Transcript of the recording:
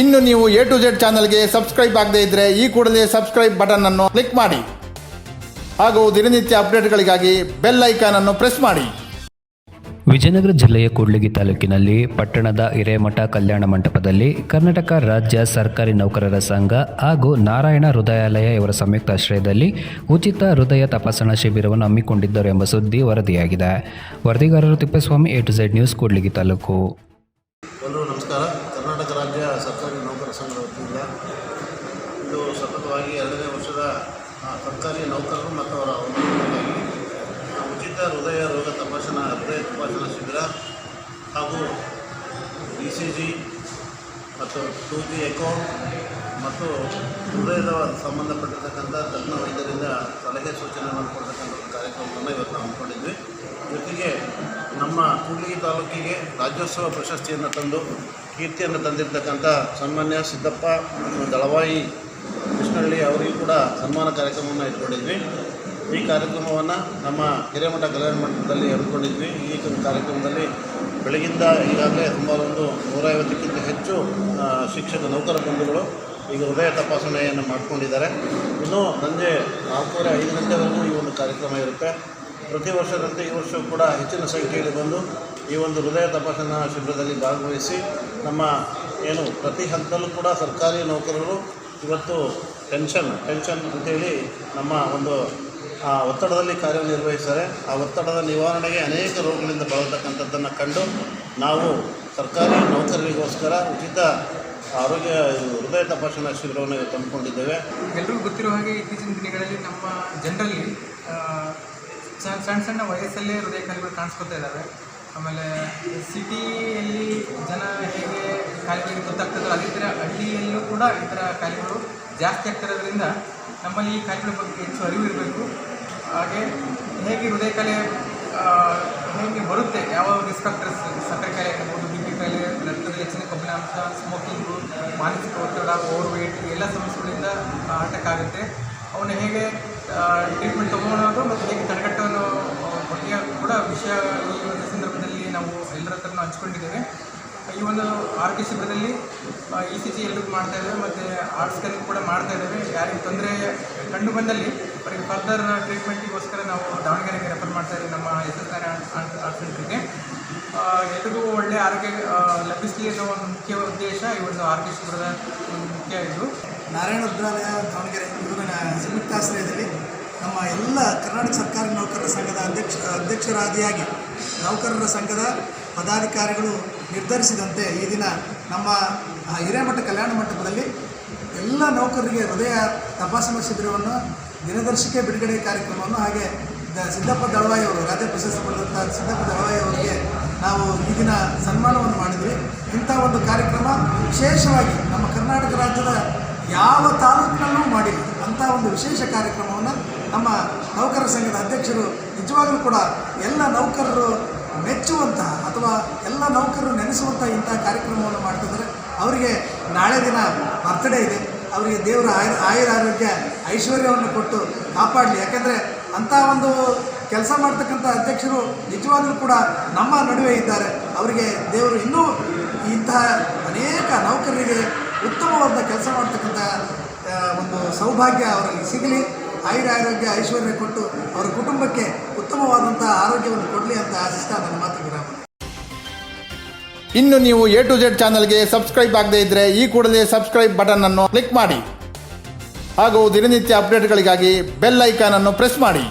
ಇನ್ನು ನೀವು A to Z ಚಾನಲ್ಗೆ ಸಬ್ಸ್ಕ್ರೈಬ್ ಆಗದೇ ಇದ್ದರೆ ಈ ಕೂಡಲೇ ಸಬ್ಸ್ಕ್ರೈಬ್ ಬಟನ್ ಅನ್ನು ಕ್ಲಿಕ್ ಮಾಡಿ. ಹಾಗೂ ದಿನನಿತ್ಯ ಅಪ್ಡೇಟ್ಗಳಿಗಾಗಿ ಬೆಲ್ ಐಕಾನ್ ಅನ್ನು ಪ್ರೆಸ್ ಮಾಡಿ. ವಿಜಯನಗರ ಜಿಲ್ಲೆಯ ಕೂಡ್ಲಿಗಿ ತಾಲೂಕಿನಲ್ಲಿ ಪಟ್ಟಣದ ಹಿರೇಮಠ ಕಲ್ಯಾಣ ಮಂಟಪದಲ್ಲಿ ಕರ್ನಾಟಕ ರಾಜ್ಯ ಸರ್ಕಾರಿ ನೌಕರರ ಸಂಘ ಹಾಗೂ ನಾರಾಯಣ ಹೃದಯಾಲಯ ಇವರ ಸಂಯುಕ್ತ ಆಶ್ರಯದಲ್ಲಿ ಉಚಿತ ಹೃದಯ ತಪಾಸಣಾ ಶಿಬಿರವನ್ನು ಹಮ್ಮಿಕೊಂಡಿದ್ದರು ಎಂಬ ಸುದ್ದಿ ವರದಿಯಾಗಿದೆ. ವರದಿಗಾರರು Thippeswamy A to Z news Kudligi taluk. ನಮಸ್ಕಾರ. ರಾಜ್ಯ ಸರ್ಕಾರಿ ನೌಕರ ಸಂಘದ ವತಿಯಿಂದ ಇದು ಸತತವಾಗಿ ಎರಡನೇ ವರ್ಷದ ಸರ್ಕಾರಿ ನೌಕರರು ಮತ್ತು ಅವರ ಉದ್ಯೋಗಿಗಳಿಗಾಗಿ ಉಚಿತ ಹೃದಯ ರೋಗ ತಪಾಸಣಾ, ಹೃದಯ ತಪಾಸಣಾ ಶಿಬಿರ ಹಾಗೂ ಇ ಸಿ ಜಿ ಮತ್ತು ಟು ಜಿ ಎಕೋ ಮತ್ತು ಹೃದಯದ ಸಂಬಂಧಪಟ್ಟಿರ್ತಕ್ಕಂಥ ತಜ್ಞ ವೈದ್ಯರಿಂದ ಸಲಹೆ ಸೂಚನೆಗಳನ್ನು ಕೊಡ್ತಕ್ಕಂಥ ಒಂದು ಕಾರ್ಯಕ್ರಮವನ್ನು ಇವತ್ತು ಹಮ್ಮಿಕೊಂಡಿದ್ವಿ. ನಮ್ಮ ಕೂಡ್ಲಿಗಿ ತಾಲೂಕಿಗೆ ರಾಜ್ಯೋತ್ಸವ ಪ್ರಶಸ್ತಿಯನ್ನು ತಂದು ಕೀರ್ತಿಯನ್ನು ತಂದಿರತಕ್ಕಂಥ ಸನ್ಮಾನ್ಯ ಸಿದ್ದಪ್ಪ ದಳವಾಯಿ ಕೃಷ್ಣಹಳ್ಳಿ ಅವರಿಗೂ ಕೂಡ ಸನ್ಮಾನ ಕಾರ್ಯಕ್ರಮವನ್ನು ಇಟ್ಕೊಂಡಿದ್ವಿ. ಈ ಕಾರ್ಯಕ್ರಮವನ್ನು ನಮ್ಮ ಹಿರೇಮಠ ಕಲ್ಯಾಣ ಮಂಟಪದಲ್ಲಿ ಹಮ್ಮಿಕೊಂಡಿದ್ವಿ. ಈ ಕಾರ್ಯಕ್ರಮದಲ್ಲಿ ಬೆಳಗಿಂದ ಈಗಾಗಲೇ ಸುಮಾರು ಒಂದು ನೂರೈವತ್ತಕ್ಕಿಂತ ಹೆಚ್ಚು ಶಿಕ್ಷಕ ನೌಕರ ಬಂಧುಗಳು ಈಗ ಹೃದಯ ತಪಾಸಣೆಯನ್ನು ಮಾಡಿಕೊಂಡಿದ್ದಾರೆ. ಇನ್ನು ಸಂಜೆ ನಾಲ್ಕೂವರೆ ಐದು ಗಂಟೆವರೆಗೂ ಈ ಒಂದು ಕಾರ್ಯಕ್ರಮ ಇರುತ್ತೆ. ಪ್ರತಿ ವರ್ಷದಂತೆ ಈ ವರ್ಷವೂ ಕೂಡ ಹೆಚ್ಚಿನ ಸಂಖ್ಯೆಯಲ್ಲಿ ಬಂದು ಈ ಒಂದು ಹೃದಯ ತಪಾಸಣಾ ಶಿಬಿರದಲ್ಲಿ ಭಾಗವಹಿಸಿ ನಮ್ಮ ಏನು ಪ್ರತಿ ಹಂತದಲ್ಲೂ ಕೂಡ ಸರ್ಕಾರಿ ನೌಕರರು ಇವತ್ತು ಟೆನ್ಷನ್ ಟೆನ್ಷನ್ ಅಂತೇಳಿ ನಮ್ಮ ಒಂದು, ಆ, ಒತ್ತಡದಲ್ಲಿ ಕಾರ್ಯನಿರ್ವಹಿಸ್ತಾರೆ. ಆ ಒತ್ತಡದ ನಿವಾರಣೆಗೆ ಅನೇಕ ರೋಗಗಳಿಂದ ಬಳಲ್ತಕ್ಕಂಥದ್ದನ್ನು ಕಂಡು ನಾವು ಸರ್ಕಾರಿ ನೌಕರರಿಗೋಸ್ಕರ ಉಚಿತ ಆರೋಗ್ಯ, ಹೃದಯ ತಪಾಸಣಾ ಶಿಬಿರವನ್ನು ತಂದುಕೊಂಡಿದ್ದೇವೆ. ಎಲ್ಲರಿಗೂ ಗೊತ್ತಿರೋ ಹಾಗೆ ಇತ್ತೀಚಿನ ದಿನಗಳಲ್ಲಿ ನಮ್ಮ ಜನರಲ್ಲಿ ಸಣ್ಣ ಸಣ್ಣ ಸಣ್ಣ ವಯಸ್ಸಲ್ಲೇ ಹೃದಯ ಕಾಯಿಲೆಗಳು ಕಾಣಿಸ್ಕೊತಾ ಇದ್ದಾವೆ ಆಮೇಲೆ ಸಿಟಿಯಲ್ಲಿ ಜನ ಹೇಗೆ ಕಾಯಿಲೆಗಳಿಗೆ ಗೊತ್ತಾಗ್ತದೋ ಅದೇ ಥರ ಹಳ್ಳಿಯಲ್ಲೂ ಕೂಡ ಈ ಥರ ಕಾಯಿಲೆಗಳು ಜಾಸ್ತಿ ಆಗ್ತಿರೋದ್ರಿಂದ ನಮ್ಮಲ್ಲಿ ಈ ಕಾಯಿಲೆಗಳ ಬಗ್ಗೆ ಹೆಚ್ಚು ಅರಿವು ಇರಬೇಕು. ಹಾಗೆ ಹೇಗೆ ಹೃದಯ ಕಾಯಿಲೆ ಹೇಗೆ ಬರುತ್ತೆ, ಯಾವ ರಿಸ್ಕ್ ಸಕ್ಕರೆ ಕಾಯಿಲೆ ಆಗಿರ್ಬೋದು, ಬಿ ಪಿ ಕಾಯಿಲೆ ರಕ್ತದಲ್ಲಿ ಹೆಚ್ಚಿನ ಕಬ್ಬಿಣಾಂಶ ಸ್ಮೋಕಿಂಗು ಮಾನಸಿಕ ಒತ್ತಡ ಓವರ್ ವೇಟ್ ಎಲ್ಲ ಸಮಸ್ಯೆಗಳಿಂದ ಅಟ್ಯಾಕ್ ಆಗುತ್ತೆ ಅವನ್ನ ಹೇಗೆ ಟ್ರೀಟ್ಮೆಂಟ್ ತೊಗೊಳೋದು ಮತ್ತು ಹೇಗೆ ತಡೆಗಟ್ಟೋದು ಬಗ್ಗೆ ಕೂಡ ವಿಷಯ ಈ ಒಂದು ಸಂದರ್ಭದಲ್ಲಿ ನಾವು ಎಲ್ಲರ ಹತ್ರನೂ ಹಂಚ್ಕೊಂಡಿದ್ದೇವೆ. ಈ ಒಂದು ಆರೋಗ್ಯ ಶಿಬಿರದಲ್ಲಿ ಇ ಸಿ ಜಿ ಎಲ್ಲರಿಗೂ ಮಾಡ್ತಾ ಇದ್ದೇವೆ, ಮತ್ತು ಆರ್ಟ್ ಸ್ಕ್ಯಾನ್ ಕೂಡ ಮಾಡ್ತಾ ಇದ್ದೇವೆ. ಯಾರಿಗೆ ತೊಂದರೆ ಕಂಡು ಬಂದಲ್ಲಿ, ಅವರಿಗೆ ಫರ್ದರ್ ಟ್ರೀಟ್ಮೆಂಟಿಗೋಸ್ಕರ ನಾವು ದಾವಣಗೆರೆಗೆ ರೆಫರ್ ಮಾಡ್ತಾ ಇದ್ದೀವಿ, ನಮ್ಮ ಎಸ್ ಎಸ್ ಆರ್ ಆರ್ಟ್ ಸೆಂಟ್ರಿಗೆ. ಎಲ್ರಿಗೂ ಒಳ್ಳೆಯ ಆರೋಗ್ಯ ಲಭಿಸಲಿ ಅನ್ನೋ ಒಂದು ಮುಖ್ಯ ಉದ್ದೇಶ ಈ ಒಂದು ಆರೋಗ್ಯ ಶಿಬಿರದ ಮುಖ್ಯ ಇದು. ನಾರಾಯಣ ರುದ್ರಾಲಯ ದಾವಣಗೆರೆ ಇವರ ಸಂಯುಕ್ತಾಶ್ರಯದಲ್ಲಿ ನಮ್ಮ ಎಲ್ಲ ಕರ್ನಾಟಕ ಸರ್ಕಾರಿ ನೌಕರರ ಸಂಘದ ಅಧ್ಯಕ್ಷ, ಅಧ್ಯಕ್ಷರಾದಿಯಾಗಿ ನೌಕರರ ಸಂಘದ ಪದಾಧಿಕಾರಿಗಳು ನಿರ್ಧರಿಸಿದಂತೆ ಈ ದಿನ ನಮ್ಮ ಹಿರೇಮಠ ಕಲ್ಯಾಣ ಮಂಟಪದಲ್ಲಿ ಎಲ್ಲ ನೌಕರರಿಗೆ ಹೃದಯ ತಪಾಸಣೆ ಶಿಬಿರವನ್ನು, ದಿನದರ್ಶಿಕೆ ಬಿಡುಗಡೆ ಕಾರ್ಯಕ್ರಮವನ್ನು ಹಾಗೆ ಸಿದ್ದಪ್ಪ ದಳವಾಯಿ ಅವರು, ರಾಜ್ಯ ಪ್ರಶಸ್ತಿ ಪಡೆದಂಥ ಸಿದ್ದಪ್ಪ ದಳವಾಯಿ ಅವರಿಗೆ ನಾವು ಈ ದಿನ ಸನ್ಮಾನವನ್ನು ಮಾಡಿದ್ವಿ. ಇಂಥ ಒಂದು ಕಾರ್ಯಕ್ರಮ ವಿಶೇಷವಾಗಿ ನಮ್ಮ ಕರ್ನಾಟಕ ರಾಜ್ಯದ ಯಾವ ತಾಲೂಕಿನಲ್ಲೂ ಮಾಡಿಲ್ಲ. ಅಂಥ ಒಂದು ವಿಶೇಷ ಕಾರ್ಯಕ್ರಮವನ್ನು ನಮ್ಮ ನೌಕರ ಸಂಘದ ಅಧ್ಯಕ್ಷರು ನಿಜವಾಗಲೂ ಕೂಡ ಎಲ್ಲ ನೌಕರರು ಮೆಚ್ಚುವಂತಹ ಅಥವಾ ಎಲ್ಲ ನೌಕರರು ನೆನೆಸುವಂಥ ಇಂಥ ಕಾರ್ಯಕ್ರಮವನ್ನು ಮಾಡ್ತಿದ್ದಾರೆ. ಅವರಿಗೆ ನಾಳೆ ದಿನ ಬರ್ತ್ಡೇ ಇದೆ. ಅವರಿಗೆ ದೇವರ ಆಯುರ್ ಆಯುರ ಆರೋಗ್ಯ ಐಶ್ವರ್ಯವನ್ನು ಕೊಟ್ಟು ಕಾಪಾಡಲಿ. ಯಾಕೆಂದರೆ ಅಂಥ ಒಂದು ಕೆಲಸ ಮಾಡ್ತಕ್ಕಂಥ ಅಧ್ಯಕ್ಷರು ನಿಜವಾಗಲೂ ಕೂಡ ನಮ್ಮ ನಡುವೆ ಇದ್ದಾರೆ. ಅವರಿಗೆ ದೇವರು ಇನ್ನೂ ಇಂತಹ ಅನೇಕ ನೌಕರರಿಗೆ ಉತ್ತಮವಾದ ಕೆಲಸ ಮಾಡ್ತಕ್ಕಂಥ ಒಂದು ಸೌಭಾಗ್ಯ ಅವರಲ್ಲಿ ಸಿಗಲಿ. ಆಯುರ ಆರೋಗ್ಯ, ಐಶ್ವರ್ಯ ಕೊಟ್ಟು ಅವರ ಕುಟುಂಬಕ್ಕೆ ಉತ್ತಮವಾದಂಥ ಆರೋಗ್ಯವನ್ನು ಕೊಡಲಿ ಅಂತ ಆಶಿಸ್ತಾ ನನ್ನ ಮಾತು ವಿರಾಮ. ಇನ್ನು ನೀವು ಎ ಟು ಜೆಡ್ ಚಾನಲ್ಗೆ ಸಬ್ಸ್ಕ್ರೈಬ್ ಆಗದೇ ಇದ್ದರೆ ಈ ಕೂಡಲೇ ಸಬ್ಸ್ಕ್ರೈಬ್ ಬಟನ್ ಅನ್ನು ಕ್ಲಿಕ್ ಮಾಡಿ. ಹಾಗೂ ದಿನನಿತ್ಯ ಅಪ್ಡೇಟ್ಗಳಿಗಾಗಿ ಬೆಲ್ ಐಕಾನ್ ಅನ್ನು ಪ್ರೆಸ್ ಮಾಡಿ.